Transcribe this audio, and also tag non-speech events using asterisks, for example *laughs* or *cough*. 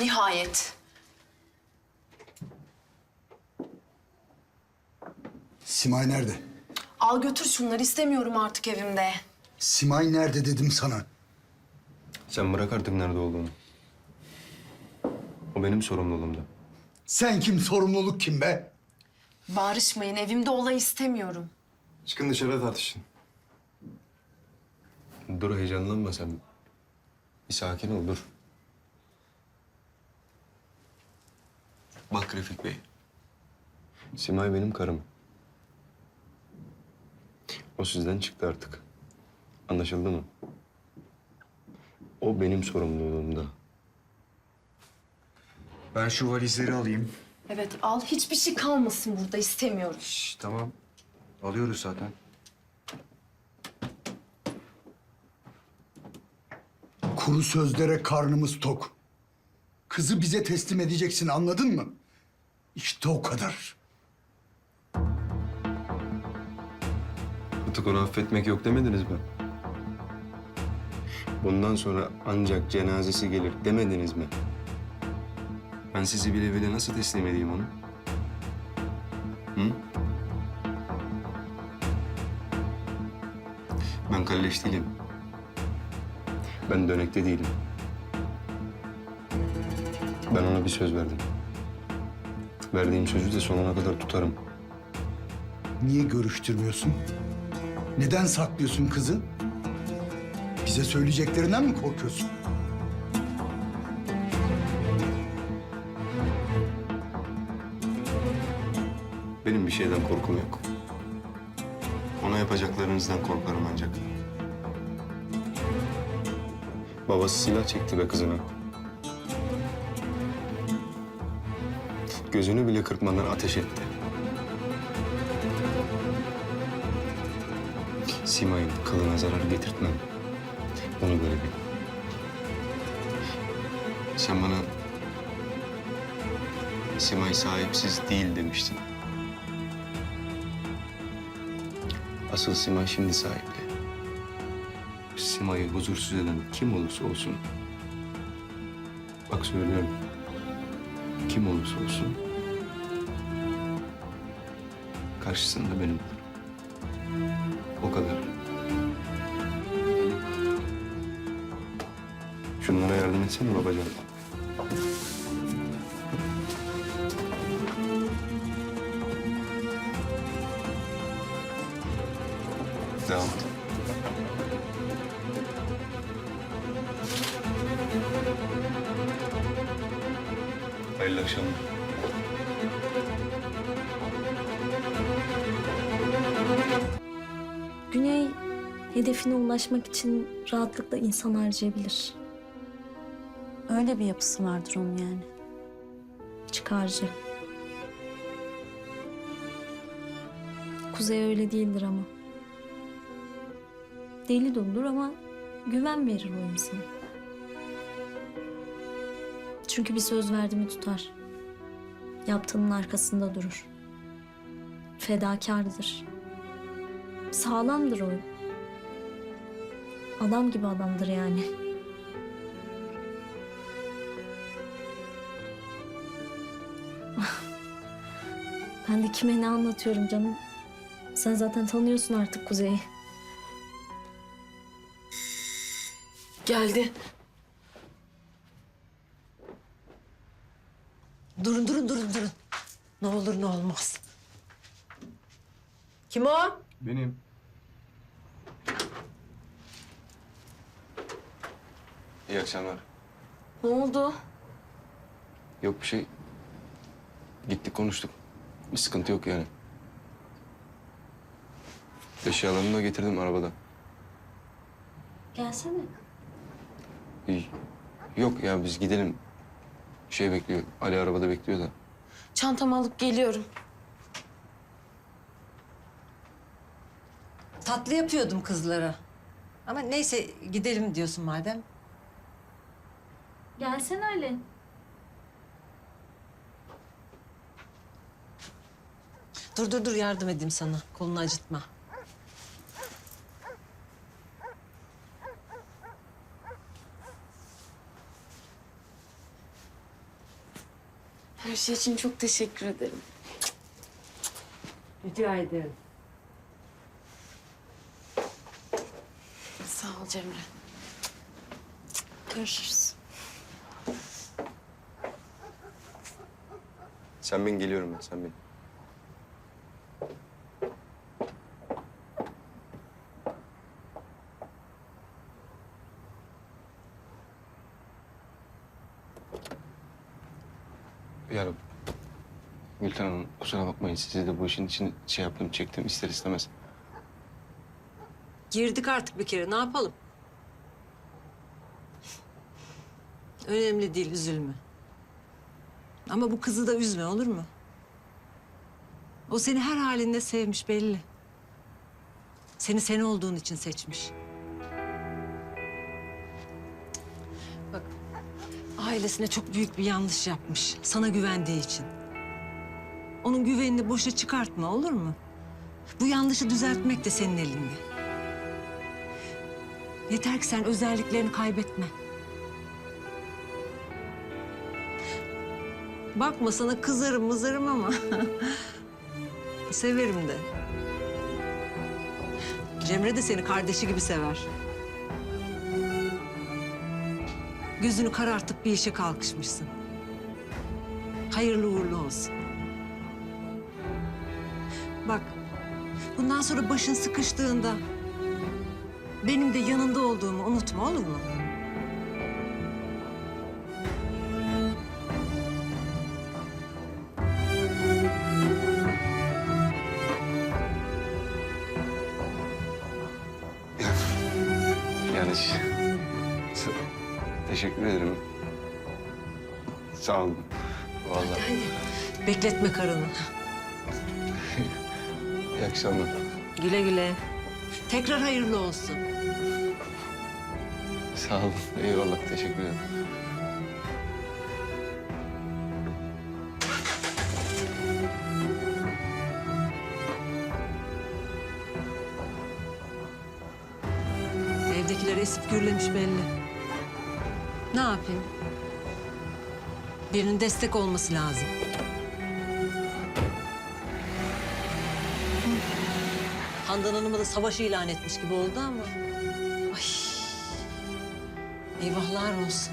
Nihayet. Simay nerede? Al götür şunları istemiyorum artık evimde. Simay nerede dedim sana. Sen bırak artık nerede olduğunu. O benim sorumluluğumda. Sen kim, sorumluluk kim be? Bağırışmayın evimde olay istemiyorum. Çıkın dışarı tartışın. Dur heyecanlanma sen. Bir sakin ol dur. Bak Refik Bey. Simay benim karım. O sizden çıktı artık. Anlaşıldı mı? O benim sorumluluğumda. Ben şu valizleri alayım. Evet al hiçbir şey kalmasın burada istemiyorum. Şş, tamam. Alıyoruz zaten. Kuru sözlere karnımız tok. Kızı bize teslim edeceksin anladın mı? İşte o kadar. Artık onu affetmek yok demediniz mi? Bundan sonra ancak cenazesi gelir demediniz mi? Ben sizi bile bile nasıl teslim edeyim onu? Hı? Ben kalleş değilim. Ben dönekte değilim. Ben ona bir söz verdim. Verdiğim sözü de sonuna kadar tutarım. Niye görüştürmüyorsun? Neden saklıyorsun kızı? Bize söyleyeceklerinden mi korkuyorsun? Benim bir şeyden korkum yok. Ona yapacaklarınızdan korkarım ancak. Babası silah çekti be kızına. Gözünü bile kırpmadan ateş etti. Simay'ın kılına zarar getirtmem. Onu böyle bil. Sen bana Simay sahipsiz değil demiştin. Asıl Simay şimdi sahipli. Simay'ı huzursuz eden kim olursa olsun. Bak söylüyorum. Kim olursa olsun. Karşısında benim olurum. O kadar. Şunlara yardım etsene babacan. Devam akşamlar. Güney hedefine ulaşmak için rahatlıkla insan harcayabilir. Öyle bir yapısı vardır onun yani. Çıkarcı. Kuzey öyle değildir ama. Deli doludur ama güven verir o insana. Çünkü bir söz verdi mi tutar. Yaptığının arkasında durur. Fedakardır. Sağlamdır o. Adam gibi adamdır yani. *laughs* Ben de kime ne anlatıyorum canım. Sen zaten tanıyorsun artık Kuzey'i. Geldi. Durun durun durun durun. Ne olur ne olmaz. Kim o? Benim. İyi akşamlar. Ne oldu? Yok bir şey. Gittik konuştuk. Bir sıkıntı yok yani. Eşyalarımı da getirdim arabada. Gelsene. İyi. Yok ya biz gidelim. Şey bekliyor. Ali arabada bekliyor da. Çantamı alıp geliyorum. Tatlı yapıyordum kızlara. Ama neyse gidelim diyorsun madem. Gelsene Ali. Dur dur dur yardım edeyim sana. Kolunu acıtma. Her şey için çok teşekkür ederim. Rica ederim. Sağ ol Cemre. Görüşürüz. Sen bin geliyorum ben sen bin. Ya Gülten Hanım kusura bakmayın sizi de bu işin için şey yaptım çektim ister istemez. Girdik artık bir kere ne yapalım? Önemli değil üzülme. Ama bu kızı da üzme olur mu? O seni her halinde sevmiş belli. Seni sen olduğun için seçmiş. Ailesine çok büyük bir yanlış yapmış. Sana güvendiği için. Onun güvenini boşa çıkartma olur mu? Bu yanlışı düzeltmek de senin elinde. Yeter ki sen özelliklerini kaybetme. Bakma sana kızarım mızarım ama *laughs* severim de. Cemre de seni kardeşi gibi sever. Gözünü karartıp bir işe kalkışmışsın. Hayırlı uğurlu olsun. Bak, bundan sonra başın sıkıştığında benim de yanında olduğumu unutma olur mu? Teşekkür ederim. Sağ olun. Vallahi Bekletme karını. iyi akşamlar. Güle güle. Tekrar hayırlı olsun. Sağ olun. Eyvallah teşekkür ederim. Evdekiler esip gürlemiş belli. Ne yapayım? Birinin destek olması lazım. Handan Hanım'a da savaş ilan etmiş gibi oldu ama. Ay. Eyvahlar olsun.